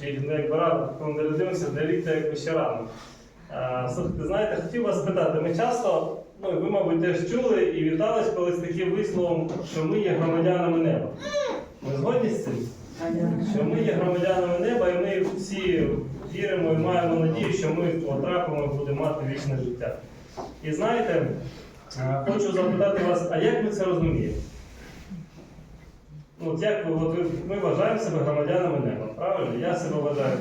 чи якби рано, коли не родився, для літа якби ще рано. Слухайте, знаєте, хотів вас спитати, ми часто, ну ви, мабуть, теж чули і вітались колись таким висловом, що ми є громадянами неба. Ми згодні з цим? Що ми є громадянами неба, і ми всі віримо і маємо надію, що ми потрапимо і будемо мати вічне життя. І знаєте, хочу запитати вас, а як ми це розуміємо? Ну, як ви, от ми вважаємо себе громадянами неба, правильно? Я себе вважаю.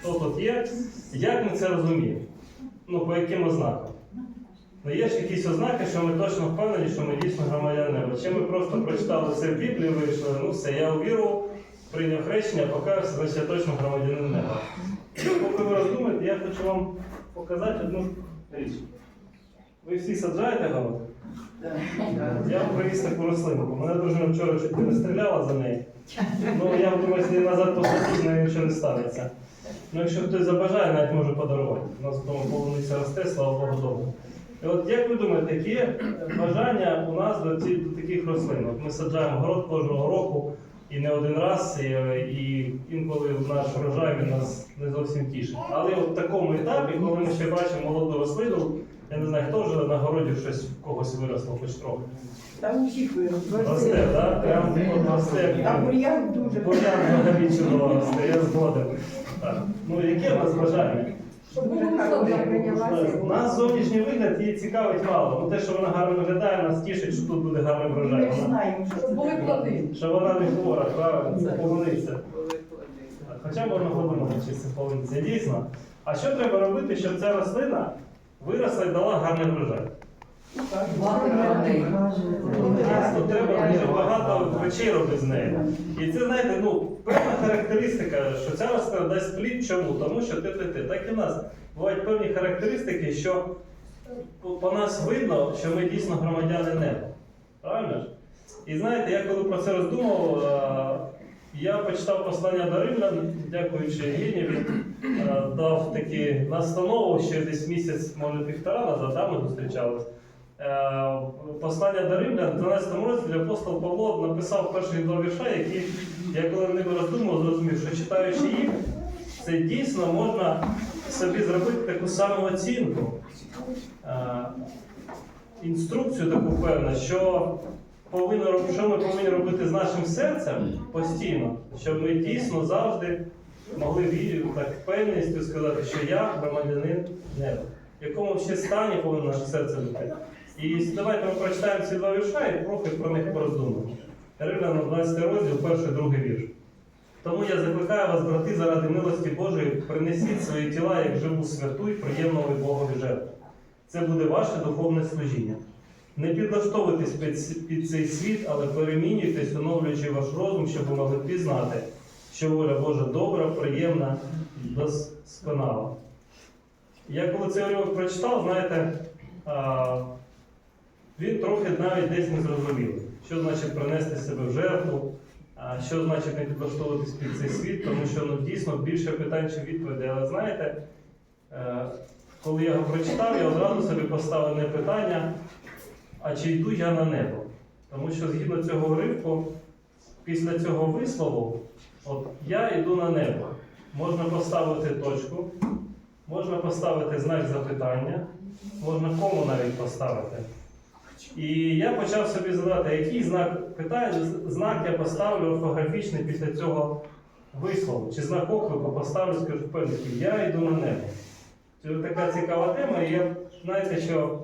Хто тут є? Як ми це розуміємо? Ну, по яким ознакам? Ну, є ж якісь ознаки, що ми точно впевнені, що ми дійсно громадяни неба. Чи ми просто прочитали все в Біблії, вийшли, ну все, я увірував, прийняв хрещення, покаявся, значить я точно громадянин неба. І поки ви роздумаєте, я хочу вам показати одну річ. Ви всі саджаєте город? Я привіз таку рослинку. Мене дружина вчора чуть не стріляла за неї. Ну я думаю, якщо назад посадити, з нічого не станеться. Ну, якщо хтось забажає, навіть може подарувати. У нас вдома полуниця росте, слава Богу, добре. І от як ви думаєте, які бажання у нас до, ці, до таких рослин? От ми саджаємо город кожного року і не один раз, і, і інколи наш врожай він нас не зовсім тішить. Але от в такому етапі, коли ми ще бачимо молоду рослину, я не знаю, хто вже на городі щось в когось виросло, хоч трохи. Там у всіх виросли. Росте, так? Прям от росте. А бур'ян дуже. Бур'ян взагалі росте, я згоден. Так. Ну, яке в нас бажання? Прийнялася. Нас зовнішній вигляд її цікавить мало. Ну те, що вона гарно виглядає, нас тішить, що тут буде гарний врожай. Ми Вона- знаємо, що. Були плоди. Що вона не хвора, правильно, це полуниця. Хоча б вона глибина чи це полуниця. Дійсно. А що треба робити, щоб ця рослина виросла і дала гарний врожай? Ясно, треба дуже багато робити з нею. І це, знаєте, ну, певна характеристика, що ця рослина дасть плід чому? Тому що ти, ти, ти. Так і в нас бувають певні характеристики, що по, нас видно, що ми дійсно громадяни неба. Правильно? І знаєте, я коли про це роздумував, е, я почитав послання до римлян, дякуючи Євгенію, дав такі настанову ще десь місяць, може півтора назад, да, ми зустрічалися. Е, Послання до Римлян, в 12 розділі апостол Павло написав перші два вірша, які я коли ними роздумував, зрозумів, що читаючи їх, це дійсно можна собі зробити таку самооцінку, е, інструкцію таку певну, що, повинно, що ми повинні робити з нашим серцем постійно, щоб ми дійсно завжди могли так впевненістю сказати, що я громадянин неба. В якому ще стані повинно наше серце бути. І давайте ми прочитаємо ці два вірша і трохи про них пороздумаємо. Римлян 12 розділ, перший, другий вірш. Тому я закликаю вас, брати, заради милості Божої, принесіть свої тіла як живу святу і приємну Богові жертву. Це буде ваше духовне служіння. Не підлаштовуйтесь під, під цей світ, але перемінюйтесь, оновлюючи ваш розум, щоб ви могли пізнати, що воля Божа добра, приємна і досконала. Я коли цей уривок прочитав, знаєте, він трохи навіть десь не зрозумів, що значить принести себе в жертву, що значить не підлаштовуватись під цей світ, тому що ну, дійсно більше питань чи відповідей. Але знаєте, е, коли я його прочитав, я одразу собі поставив не питання, а чи йду я на небо? Тому що згідно цього уривку, після цього вислову, от я йду на небо. Можна поставити точку, можна поставити знак запитання, можна кому навіть поставити. І я почав собі задати, який знак питання, знак я поставлю орфографічний після цього вислову, чи знак оклику поставлю, скажу впевнений, я йду на небо. Це така цікава тема, і я знаєте, що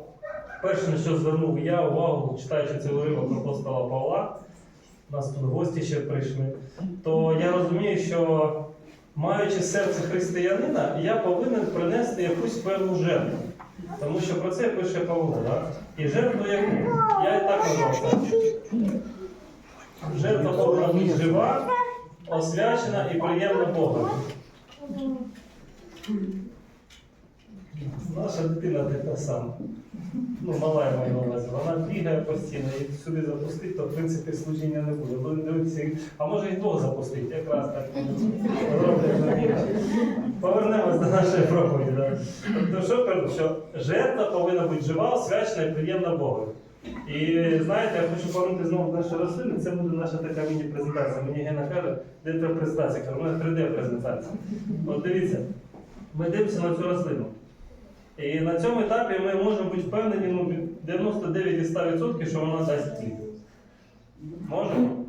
перше, на що звернув я увагу, читаючи цей уривок апостола Павла, у нас тут гості ще прийшли, то я розумію, що маючи серце християнина, я повинен принести якусь певну жертву. Тому що про це пише Павло. Да? І жертву яку? Я і так назвав. Жертва повинна бути жива, освячена і приємна Богу. Наша дитина така сама. Ну, мала я маю на увазі. Вона бігає постійно, і сюди запустити, то в принципі служіння не буде. А може і того запустити, якраз так роблять. Повернемось до нашої проповіді. Тобто, що кажу, що жертва повинна бути жива, освячена і приємна Богу. І знаєте, я хочу повернути знову до нашої рослини. Це буде наша така міні-презентація. Мені Гена каже, де твоя презентація? Кажу, у мене 3D-презентація. От дивіться, ми дивимося на цю рослину. І на цьому етапі ми можемо бути впевнені ну, від 99 і 100%, що вона дасть плід. Можемо?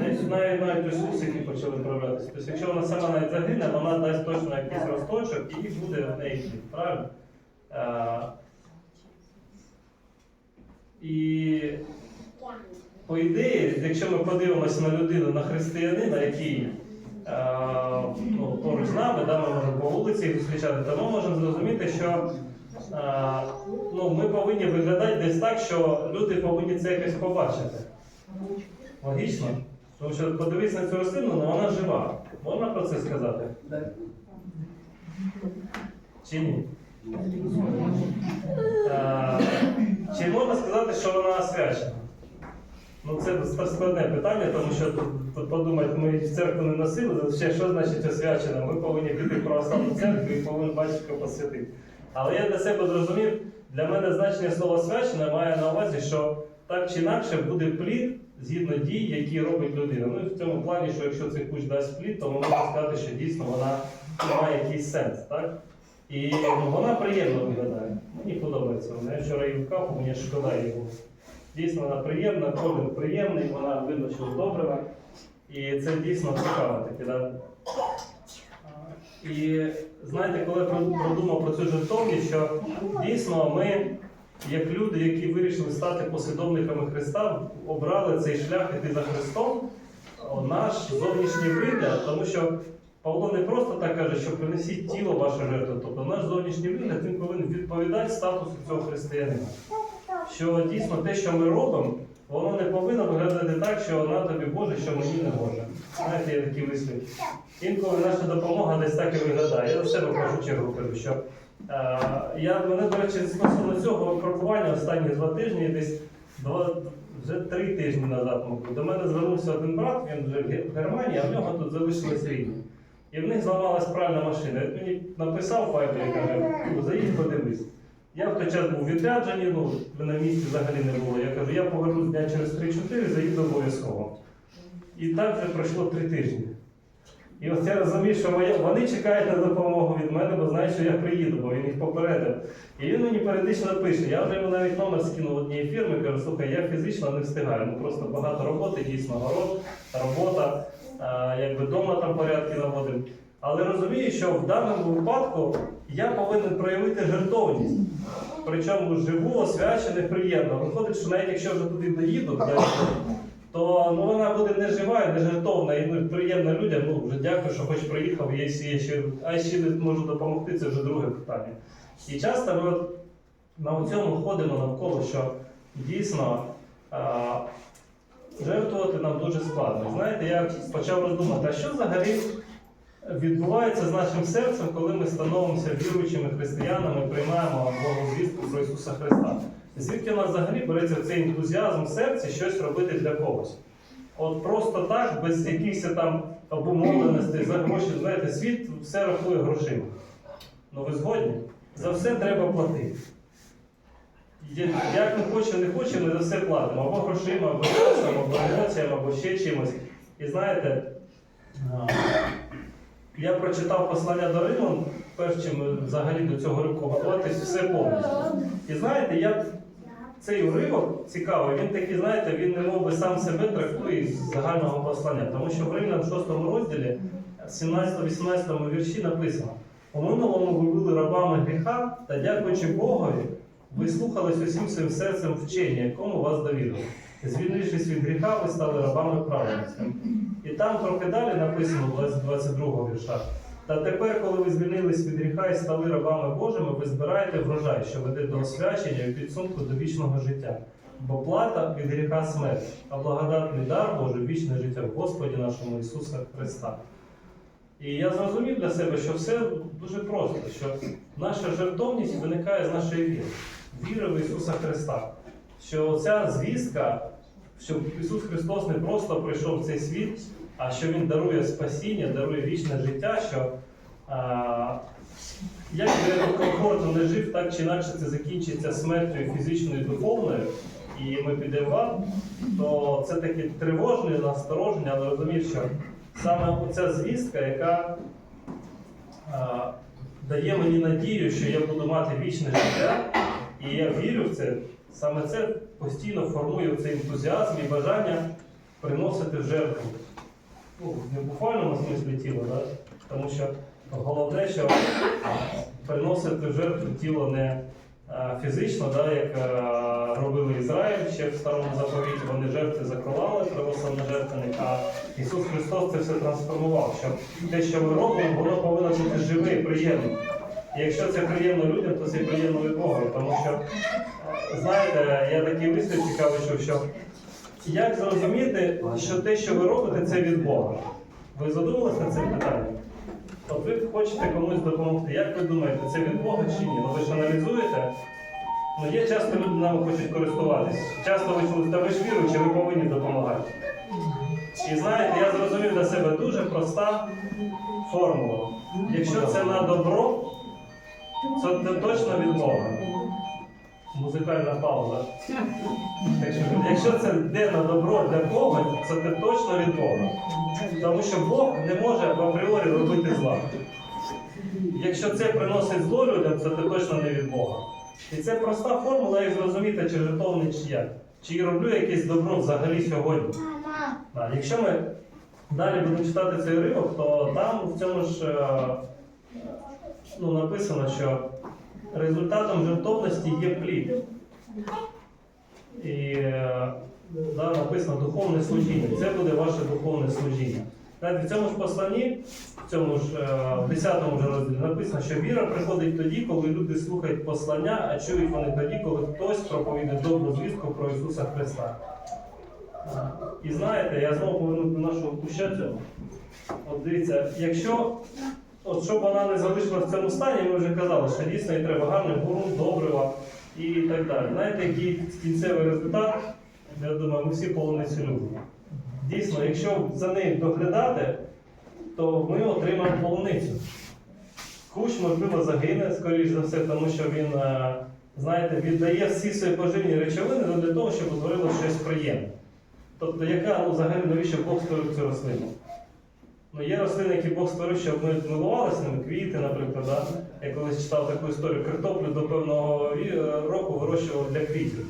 Десь навіть навіть усики почали проявлятися. Тобто, якщо вона сама навіть загине, вона дасть точно якийсь росточок і буде в неї плід. Правильно? А, і по ідеї, якщо ми подивимося на людину, на християнина, який ну, поруч з нами, да, ми можемо по вулиці їх зустрічати, ми можемо зрозуміти, що а, ну, ми повинні виглядати десь так, що люди повинні це якось побачити. Логічно? Тому що подивись на цю рослину, ну вона жива. Можна про це сказати? Чи ні? Е, Чи можна сказати, що вона освячена? Ну це складне питання, тому що тут, подумати, ми в церкву не носили, ще що значить освячена? Ми повинні піти в православну церкву і повинен батько посвятити. Але я для себе зрозумів, для мене значення слова освячена має на увазі, що так чи інакше буде плід згідно дій, які робить людина. Ну і в цьому плані, що якщо цей куч дасть плід, то ми можемо сказати, що дійсно вона має якийсь сенс. Так? І ну, вона приємно виглядає. Мені подобається. вона. Вчора її вкав, мені шкода його. Дійсно, вона приємна, колір приємний, вона видно, що здобрена. І це дійсно цікаво таке. Да? І знаєте, коли я продумав про цю жертовність, що дійсно ми, як люди, які вирішили стати послідовниками Христа, обрали цей шлях іти за Христом, наш зовнішній вигляд, тому що Павло не просто так каже, що принесіть тіло ваше жертву, тобто наш зовнішній вигляд він повинен відповідати статусу цього християнина. Що дійсно те, що ми робимо, воно не повинно виглядати так, що на тобі Боже, що мені не може. Знаєте, є такі вислів. Інколи наша допомога десь так і виглядає. Я за себе першу чергу кажу, що е, я мене, до речі, стосовно цього випробування останні два тижні, десь два, вже три тижні назад, мабуть, до мене звернувся один брат, він вже в Германії, а в нього тут залишились рідні. І в них зламалась пральна машина. Він мені написав каже, «Ну, заїдь подивись. Я в той час був відряджений, ну, на місці взагалі не було. Я кажу, я повернусь дня через 3-4, заїду обов'язково. І так вже пройшло три тижні. І от я розумію, що моя, вони чекають на допомогу від мене, бо знають, що я приїду, бо він їх попередив. І він мені періодично пише. Я вже йому навіть номер скинув однієї фірми, кажу, слухай, я фізично не встигаю. Ну просто багато роботи, дійсно город, робота, а, якби вдома там порядки наводив. Але розумію, що в даному випадку я повинен проявити жертовність. Причому живу, освячене, приємно. Виходить, що навіть якщо вже туди доїду, то ну, вона буде не жива не жертовна, і ну, приємна людям. Ну, вже дякую, що хоч приїхав, ще, ще, а ще не можу допомогти, це вже друге питання. І часто ми от на цьому ходимо навколо, що дійсно а, жертвувати нам дуже складно. Знаєте, я почав роздумати, а що взагалі відбувається з нашим серцем, коли ми становимося віруючими християнами, приймаємо Богозвістку про Ісуса Христа? Звідки у нас взагалі береться цей ентузіазм в серці щось робити для когось? От просто так, без якихось там обумовленостей за гроші, знаєте, світ все рахує грошима. Ну ви згодні? За все треба платити. Як ми хочемо, не хочемо, ми за все платимо. Або грошима, або часом, або емоціями, або ще чимось. І знаєте, я прочитав послання до Римлян, перш чим взагалі до цього ривку готуватись, все повністю. І знаєте, я цей уривок цікавий, він такий, знаєте, він не мов би сам себе трактує з загального послання. Тому що в Римлян 6 розділі, 17-18 вірші написано: у минулому ви були рабами гріха, та дякуючи Богові, ви слухались усім своїм серцем вчення, якому вас довірили. Звільнившись від гріха, ви стали рабами праведності. І там трохи далі написано, 20 22 вірша. Та тепер, коли ви звільнились від гріха і стали рабами Божими, ви збираєте врожай, що веде до освячення і підсумку до вічного життя. Бо плата від гріха смерть, а благодатний дар Божий вічне життя в Господі нашому Ісуса Христа. І я зрозумів для себе, що все дуже просто, що наша жертовність виникає з нашої віри, віри в Ісуса Христа. Що ця звістка, що Ісус Христос не просто прийшов в цей світ, а що Він дарує спасіння, дарує вічне життя, що а, як би комфортно не жив, так чи інакше це закінчиться смертю фізичною, і духовною. і ми підемо в ад, то це таке тривожне, настороження, але розумію, що саме оця звістка, яка а, дає мені надію, що я буду мати вічне життя, і я вірю в це, саме це постійно формує цей ентузіазм і бажання приносити жертву. Ну, не в буквальному смислі тіла, да? тому що головне, що приносити жертву тіло не фізично, да, як робили Ізраїль ще в старому заповіті, вони жертви закривали, приносили на жертвенник, а Ісус Христос це все трансформував. Що те, що ми робимо, воно повинно бути живе і приємне. І якщо це приємно людям, то це приємно від Бога. Тому що, е, знаєте, я такий вислів цікавий, чув, що як зрозуміти, що те, що ви робите, це від Бога? Ви задумалися над цим питанням? От ви хочете комусь допомогти. Як ви думаєте, це від Бога чи ні? Ну ви ж аналізуєте. Ну є часто люди нами хочуть користуватись. Часто ви чули, та ви ж віруючі, ви повинні допомагати. І знаєте, я зрозумів для себе дуже проста формула. Якщо це на добро, це точно від Бога. Музикальна пауза. Так що, Якщо це йде на добро для Бога, це те точно від Бога. Тому що Бог не може в апріорі робити зла. Якщо це приносить зло людям, це те точно не від Бога. І це проста формула, як зрозуміти, чи жертовний, чи я. Чи роблю якесь добро взагалі сьогодні. Так, Якщо ми далі будемо читати цей уривок, то там в цьому ж е, ну, написано, що результатом жертовності є плід. І е, да, написано духовне служіння. Це буде ваше духовне служіння. Знаєте, в цьому ж посланні, в цьому ж е, 10 му ж розділі написано, що віра приходить тоді, коли люди слухають послання, а чують вони тоді, коли хтось проповідає добру звістку про Ісуса Христа. Е, І знаєте, я знову поверну до нашого куща. От дивіться, якщо, от щоб вона не залишилася в цьому стані, ми вже казали, що дійсно їй треба гарний ґрунт, добрива і так далі. Знаєте, який кінцевий результат? Я думаю, ми всі полуницю любимо. Дійсно, якщо за нею доглядати, то ми отримаємо полуницю. Кущ, можливо, загине, скоріш за все, тому що він, е, знаєте, віддає всі свої поживні речовини для того, щоб утворило щось приємне. Тобто, яка ну, взагалі навіщо Бог створив цю рослину? Ну, є рослини, які Бог створив, щоб ми милувалися ними, квіти, наприклад. Да? Я колись читав таку історію, картоплю до певного року вирощували для квітів.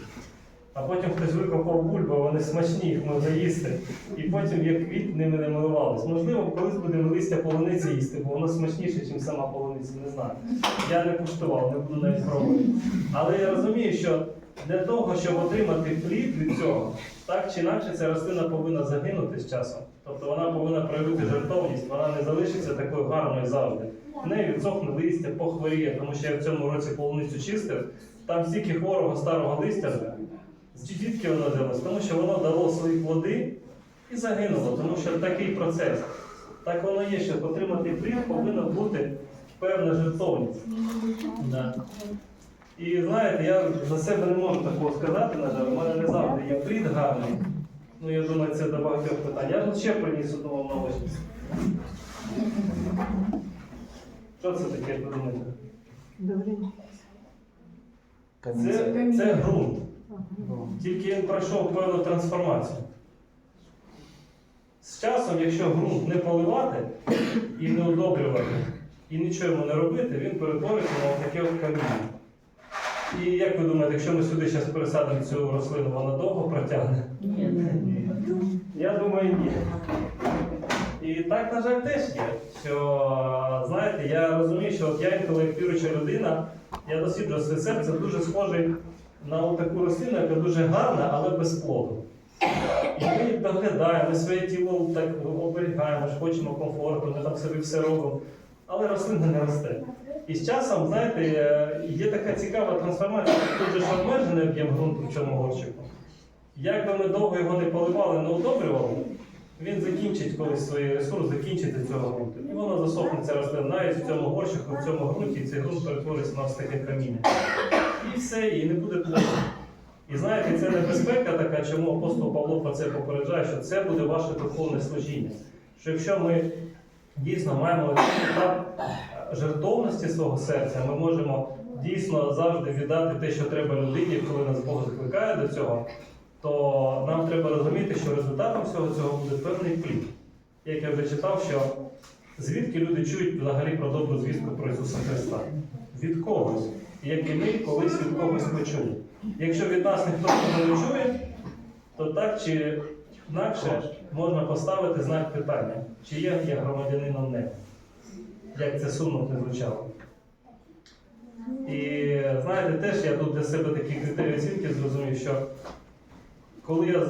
А потім хтось викопав бульбу, вони смачні, їх можна їсти. І потім, як квіт, ними не милувались. Можливо, колись будемо листя полуниці їсти, бо воно смачніше, ніж сама полуниця, не знаю. Я не куштував, не буду навіть пробувати. Але я розумію, що для того, щоб отримати плід від цього, так чи інакше ця рослина повинна загинути з часом. Тобто вона повинна проявити жертовність, вона не залишиться такою гарною завжди. В неї відсохне листя, похворіє, тому що я в цьому році полуницю чистив. Там стільки хворого старого листя. Звідки воно взялось? Тому що воно дало свої плоди і загинуло, тому що такий процес. Так воно є, щоб отримати плід, повинна бути певна жертовність. Да. І знаєте, я за себе не можу такого сказати, на жаль, у мене не завжди є плід гарний. Ну, я думаю, це до багатьох питань. Я тут ще приніс одну вам новості. Що це таке, як ви думаєте? Це, це ґрунт. Тільки він пройшов певну трансформацію. З часом, якщо ґрунт не поливати і не удобрювати, і нічого йому не робити, він перетвориться на таке каміння. І як ви думаєте, якщо ми сюди зараз пересадимо цю рослину, вона довго протягне? Ні. Я думаю, ні. І так, на жаль, теж є. Що, знаєте, я розумію, що от я віруюча людина, я досліджую своє серце дуже схожий на таку рослину, яка дуже гарна, але без плоду. І ми доглядаємо, ми своє тіло так оберігаємо, ж хочемо комфорту, ми там собі все робимо. Але рослина не росте. І з часом, знаєте, е, є така цікава трансформація. Тут же обмежений об'єм ґрунту в цьому горщику. Як би ми довго його не поливали, не удобрювали, він закінчить колись свій ресурс, закінчити цього ґрунту. І воно засохне ця рослина навіть в цьому горщику, в цьому ґрунті, і цей ґрунт перетвориться на ось каміння. І все, і не буде плоду. І знаєте, це небезпека така, чому апостол Павло про це попереджає, що це буде ваше духовне служіння. Що якщо ми дійсно маємо етап жертовності свого серця ми можемо дійсно завжди віддати те, що треба людині, коли нас Бог закликає до цього, то нам треба розуміти, що результатом всього цього буде певний плід. Як я вже читав, що звідки люди чують взагалі про добру звістку про Ісуса Христа? Від когось. Як і ми колись від когось почули. Якщо від нас ніхто не чує, то так чи інакше можна поставити знак питання, чи є я громадянином неба. Як це сумно не звучало. І знаєте, теж я тут для себе такі критерії оцінки зрозумів, що коли я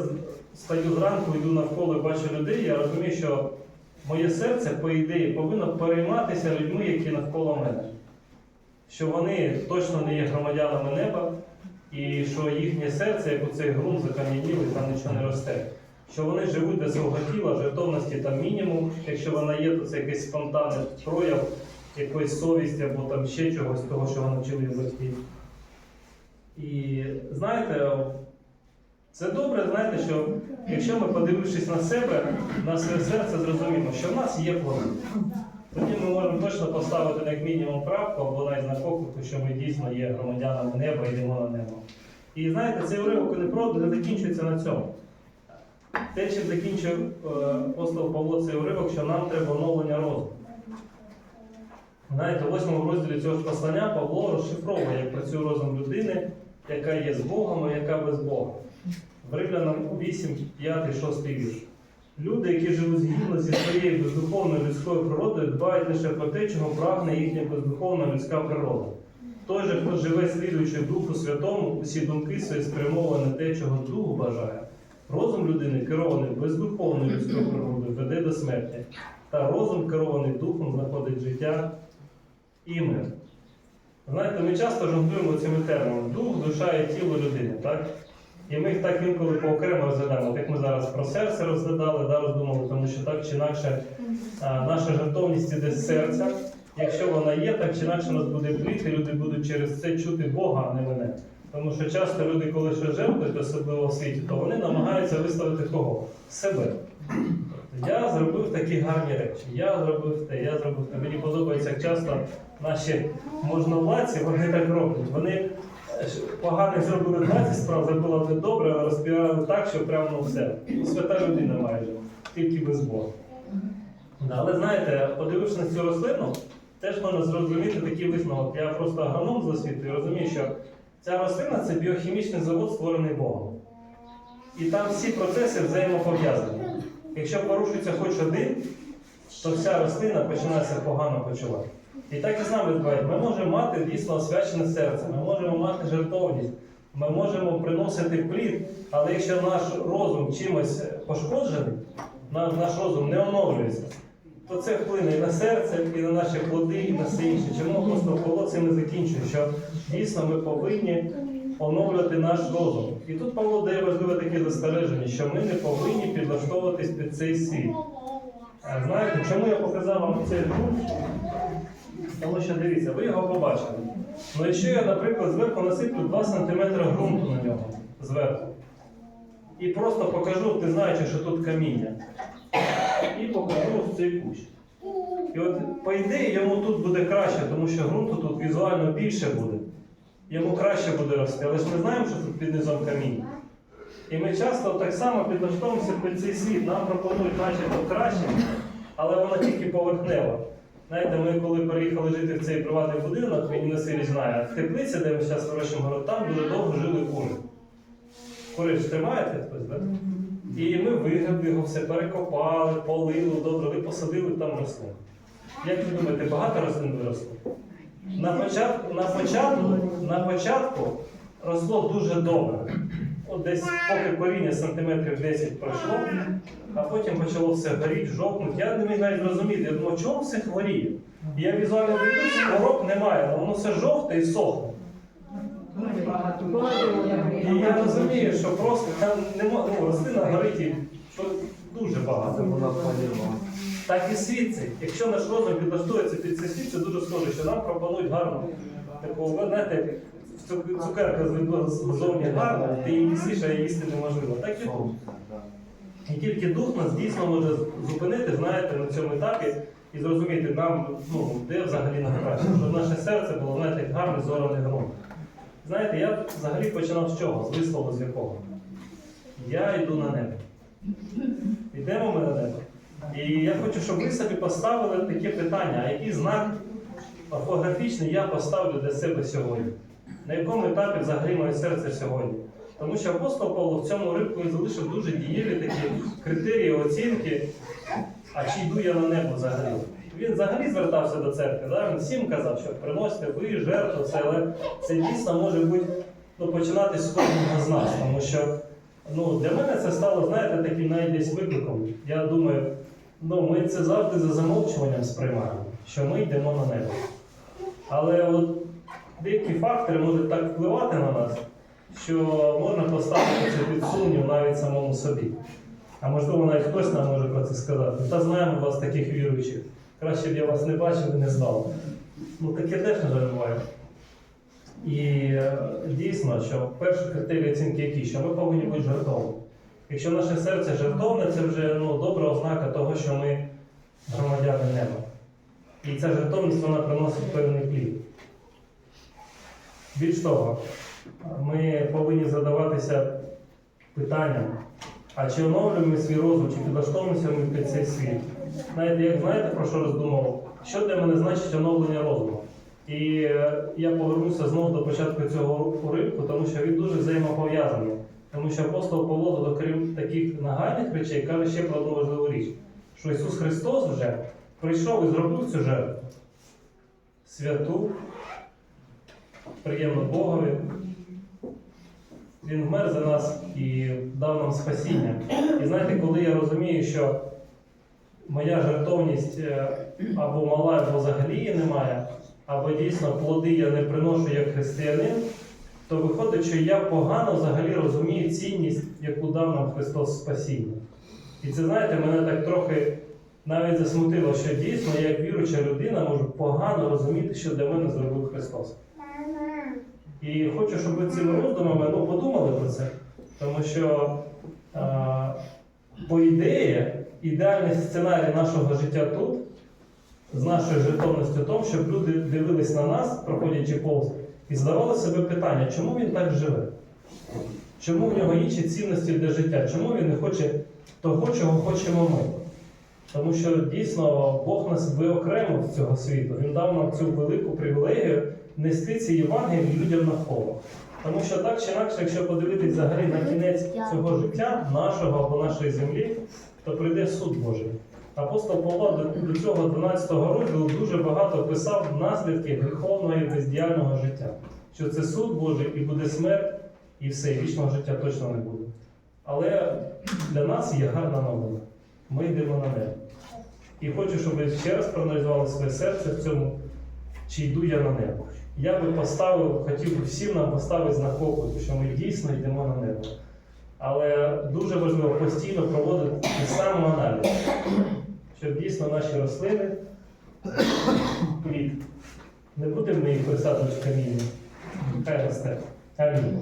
стаю зранку, йду навколо і бачу людей, я розумію, що моє серце, по ідеї, повинно перейматися людьми, які навколо мене. Що вони точно не є громадянами неба, і що їхнє серце, як у цей ґрунт закам'янілий, там нічого не росте. Що вони живуть для свого тіла, жертовності там мінімум. Якщо вона є, то це якийсь спонтанний прояв якоїсь совісті або там ще чогось, того, що вони вчили батьків. І знаєте, це добре, знаєте, що якщо ми, подивившись на себе, на своє серце, зрозуміємо, що в нас є плани. Тоді ми можемо точно поставити як мінімум крапку або навіть знак оклику, що ми дійсно є громадянами неба йдемо на небо. І знаєте, цей уривок не не закінчується на цьому. Те, чим закінчив е, апостол Павло цей уривок, що нам треба оновлення розуму. Знаєте, у восьмому розділі цього ж послання Павло розшифровує, як працює розум людини, яка є з Богом, а яка без Бога. В Римлянам 8, 5, 6 вірш. Люди, які живуть згідно зі своєю бездуховною людською природою, дбають лише про те, чого прагне їхня бездуховна людська природа. Той же, хто живе слідуючи Духу Святому, усі думки свої спрямовані на те, чого Дух бажає. Розум людини, керований бездуховною людською природою, веде до смерті, та розум, керований духом, знаходить життя і мир. Знаєте, ми часто жонглюємо цими термінами дух, душа і тіло людини, так? І ми їх так інколи поокремо розглядаємо, як ми зараз про серце розглядали, да, роздумали, тому що так чи інакше а, наша жертовність іде з серця. Якщо вона є, так чи інакше нас буде пліт, і люди будуть через це чути Бога, а не мене. Тому що часто люди, коли щось жертвують, особливо в світі, то вони намагаються виставити кого? Себе. Я зробив такі гарні речі, я зробив те, я зробив те. Мені подобається, як часто наші можновладці, вони так роблять. Вони е, ж поганих зробили 20 справ, зробили одне добре, але розпіарили так, що прямо ну, все. Свята людина майже, тільки без Бога. Але знаєте, подивившись на цю рослину, теж можна зрозуміти такий висновок. Я просто агроном освітою і розумію, що ця рослина це біохімічний завод, створений Богом. І там всі процеси взаємопов'язані. Якщо порушується хоч один, то вся рослина починає себе погано почувати. І так і з нами відбувається. Ми можемо мати дійсно освячене серце, ми можемо мати жертовність, ми можемо приносити плід, але якщо наш розум чимось пошкоджений, наш розум не оновлюється, то це вплине і на серце, і на наші плоди, і на все інше. Чому просто Павло цим не закінчує? Дійсно ми повинні оновлювати наш розум. І тут Павло дає важливе таке застереження, що ми не повинні підлаштовуватись під цей світ. Знаєте, чому я показав вам цей ґрунт? Тому що дивіться, ви його побачили. Ну якщо я, наприклад, зверху насиплю 2 см ґрунту на нього зверху. І просто покажу, ти знаючи, що тут каміння. І покажу ось цей кущ. І от, по ідеї, йому тут буде краще, тому що ґрунту тут візуально більше буде. Йому краще буде рости. Але ж ми знаємо, що тут під низом каміння. І ми часто так само підлаштовуємося під цей світ. Нам пропонують начебто краще, але воно тільки поверхнево. Знаєте, ми коли переїхали жити в цей приватний будинок, він на селі знає, в теплиці, де ми зараз вирощуємо город, там дуже довго жили кури. Кури ж тримаєте хтось, так? І ми вигребли його все, перекопали, полили, добре, ви посадили там рослин. Як ви думаєте, багато рослин виросло? На початку, на початку, на початку росло дуже добре. От десь поки коріння сантиметрів 10 пройшло, а потім почало все горіти, жовкнути. Я не міг навіть зрозуміти, я думав, чому все хворіє? Я візуально дивлюся, хвороб немає, але воно все жовте і сохне. І я розумію, що просто там нема, ну, рослина горить і дуже багато. Так і світ цей. Якщо наш розум підлаштується під цей світ, це дуже схоже, що нам пропонують гарну таку, знаєте, цукерка ззовні гарна, ти її їсиш, а її їсти неможливо. Так і тут. І тільки дух нас дійсно може зупинити, знаєте, на цьому етапі і зрозуміти нам, ну, де взагалі нам краще, щоб наше серце було, знаєте, як гарний зораний ґрунт. Знаєте, я взагалі починав з чого? З вислову з якого? Я йду на небо. Йдемо ми на небо. І я хочу, щоб ви собі поставили таке питання, а який знак орфографічний я поставлю для себе сьогодні? На якому етапі взагалі моє серце сьогодні? Тому що апостол Павло в цьому рибку залишив дуже дієві такі критерії оцінки, а чи йду я на небо взагалі? Він взагалі звертався до церкви, да? він всім казав, що приносите ви жертву, це, але це дійсно може бути ну, починати з кожного з нас, тому що ну, для мене це стало, знаєте, таким навіть десь викликом. Я думаю, ну, ми це завжди за замовчуванням сприймаємо, що ми йдемо на небо. Але от деякі фактори можуть так впливати на нас, що можна поставити це під сумнів навіть самому собі. А можливо, навіть хтось нам може про це сказати. Та знаємо вас таких віруючих. Краще б я вас не бачив і не знав. Ну таке теж не жаль буває. І е, дійсно, що перший критерій оцінки який, що ми повинні бути жертовні. Якщо наше серце жертовне, це вже ну, добра ознака того, що ми громадяни неба. І ця жертовність вона приносить певний плід. Більш того, ми повинні задаватися питанням, а чи оновлюємо свій розум, чи підлаштовуємося ми під цей світ? Знаєте, як знаєте, про що роздумував? Що для мене значить оновлення розуму? І е, я повернуся знову до початку цього уривку, тому що він дуже взаємопов'язаний. Тому що апостол Павло, окрім таких нагальних речей, каже ще про одну важливу річ, що Ісус Христос вже прийшов і зробив цю жертву святу, приємну Богові. Він вмер за нас і дав нам спасіння. І знаєте, коли я розумію, що моя жертовність е, або мала, або взагалі її немає, або дійсно плоди я не приношу як християнин, то виходить, що я погано взагалі розумію цінність, яку дав нам Христос спасіння. І це, знаєте, мене так трохи навіть засмутило, що дійсно я як віруча людина можу погано розуміти, що для мене зробив Христос. І хочу, щоб ви цими роздумами ну, подумали про це. Тому що, а, по ідеї, ідеальний сценарій нашого життя тут, з нашою жертовністю в тому, щоб люди дивились на нас, проходячи повз, і задавали себе питання, чому він так живе? Чому в нього інші цінності для життя? Чому він не хоче того, чого хочемо ми? Тому що дійсно Бог нас виокремив з цього світу. Він дав нам цю велику привілегію нести ці Євангелії людям на навколо. Тому що так чи інакше, якщо подивитись взагалі на кінець цього життя, нашого або нашої землі, то прийде суд Божий. Апостол Павло до, цього 12 розділу дуже багато писав наслідки гріховного і бездіяльного життя. Що це суд Божий і буде смерть, і все, вічного життя точно не буде. Але для нас є гарна новина. Ми йдемо на небо. І хочу, щоб ви ще раз проаналізували своє серце в цьому, чи йду я на небо. Я би поставив, хотів би всім нам поставити знак оклику, що ми дійсно йдемо на небо. Але дуже важливо постійно проводити самоаналіз, щоб дійсно наші рослини плід. Не будемо ми їх присаджувати в каміння. Хай росте. Амінь.